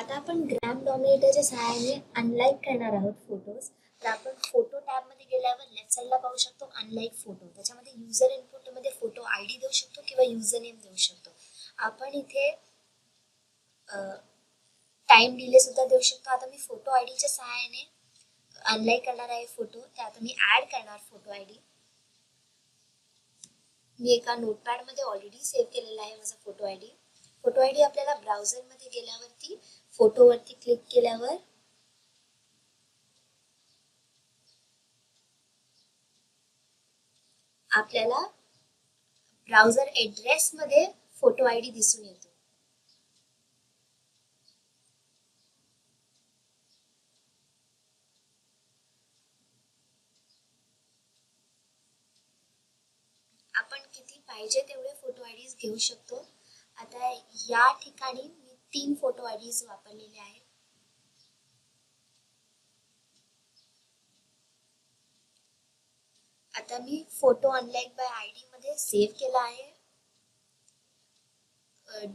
आता आपण ग्रॅम डॉमिनेटरच्या सहाय्याने अनलाईक करणार आहोत फोटोज तर आपण फोटो टॅबमध्ये गेल्यावर लेफ्ट साईडला पाहू शकतो अनलाईक फोटो त्याच्यामध्ये युजर इनपुटमध्ये फोटो आय डी देऊ शकतो किंवा युजर नेम देऊ शकतो. आपण इथे टाइम डिले सुद्धा देऊ शकतो. आता मी फोटो आय डीच्या सहाय्याने अनलाईक करणार आहे फोटो ते आता मी ॲड करणार फोटो आय डी मी एका नोटपॅडमध्ये ऑलरेडी सेव्ह केलेला आहे माझा photo I D photo I D आपल्याला ब्राउझरमध्ये गेल्यावरती फोटोवरती क्लिक केल्यावर आपल्याला ब्राउझर ॲड्रेसमध्ये फोटो आय डी दिसून येतो. आपण किती पाहिजे तेवढे फोटो आय डी घेऊ शकतो. या ठिकाणी मी तीन फोटो आय डीज वापरलेले आहेत. आता मी photo unlike by I D मध्ये सेव्ह केला आहे.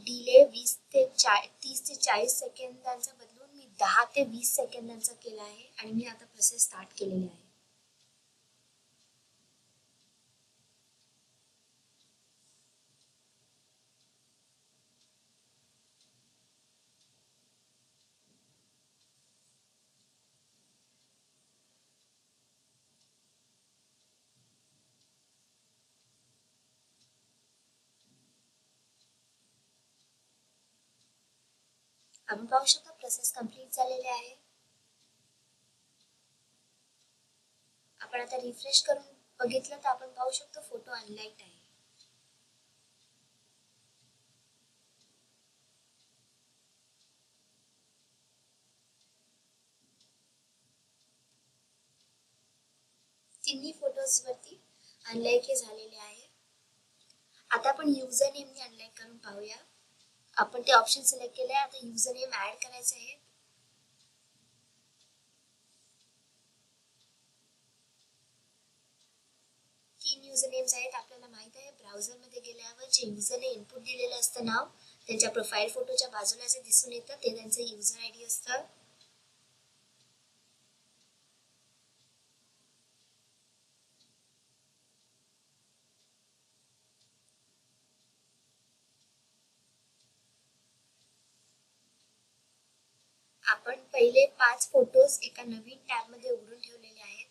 डिले वीस ते चा तीस ते चाळीस सेकंदांचा बदलून मी दहा ते वीस सेकंदांचा केला आहे आणि मी आता प्रोसेस स्टार्ट केलेली आहे. आपण पाहू शकतो प्रोसेस कंप्लीट झालेले आहे. आपण आता रिफ्रेश करून बघितलं तर आपण पाहू शकतो फोटो अनलाईक्ड आहे. तिन्ही फोटोज वरती अनलाईक हे झालेले आहे. आता आपण युजर नेमने अनलाईक करून पाहूया. आपण ते ऑप्शन सिलेक्ट केले आता युजर नेम ऍड करायचं आहे. तीन युजर नेम्स आहेत आपल्याला माहीत आहे. ब्राउझरमध्ये गेल्यावर जे युजरने इनपुट दिलेलं असतं नाव त्यांच्या प्रोफाईल फोटोच्या बाजूला जे दिसून येतं ते त्यांचं युजर आय डी असतं. आपण पहिले पाच फोटोज एका नवीन टॅबमध्ये उघडून ठेवलेले आहेत.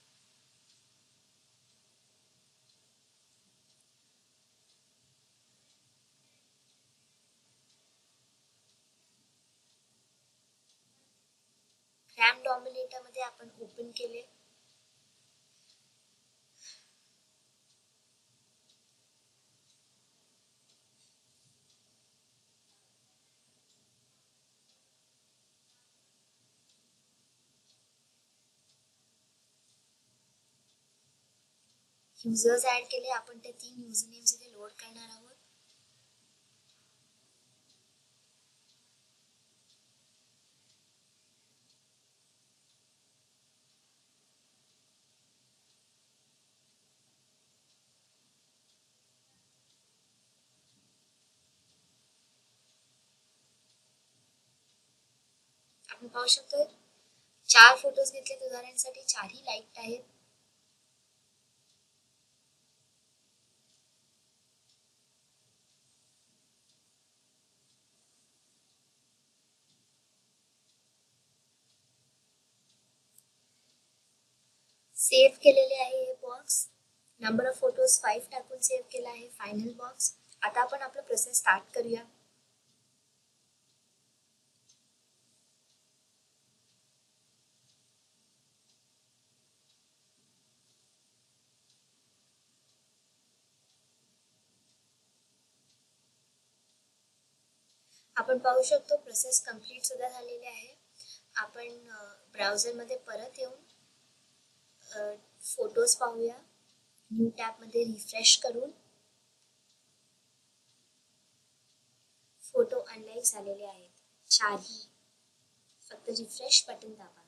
रॅम डॉमिनेटरमध्ये आपण ओपन केले. युजर्स ऍड केले आपण ते तीन युजर नेम्स इथे लोड करणार आहोत आपण पाहू शकतो चार फोटोज घेतले उदाहरणासाठी चारही लाइट आहेत. सेव्ह केलेले आहे हे box number of photos five टाकून सेव्ह केला आहे फायनल बॉक्स आता आपण आपलं प्रोसेस स्टार्ट करूया. आपण पाहू शकतो प्रोसेस कंप्लीट सुद्धा झालेली आहे. आपण ब्राउझरमध्ये परत येऊन फोटोज पाहूया. न्यू टॅबमध्ये रिफ्रेश करून फोटो अनलाईक झालेले आहेत. चारही. फक्त रिफ्रेश बटन दाबा.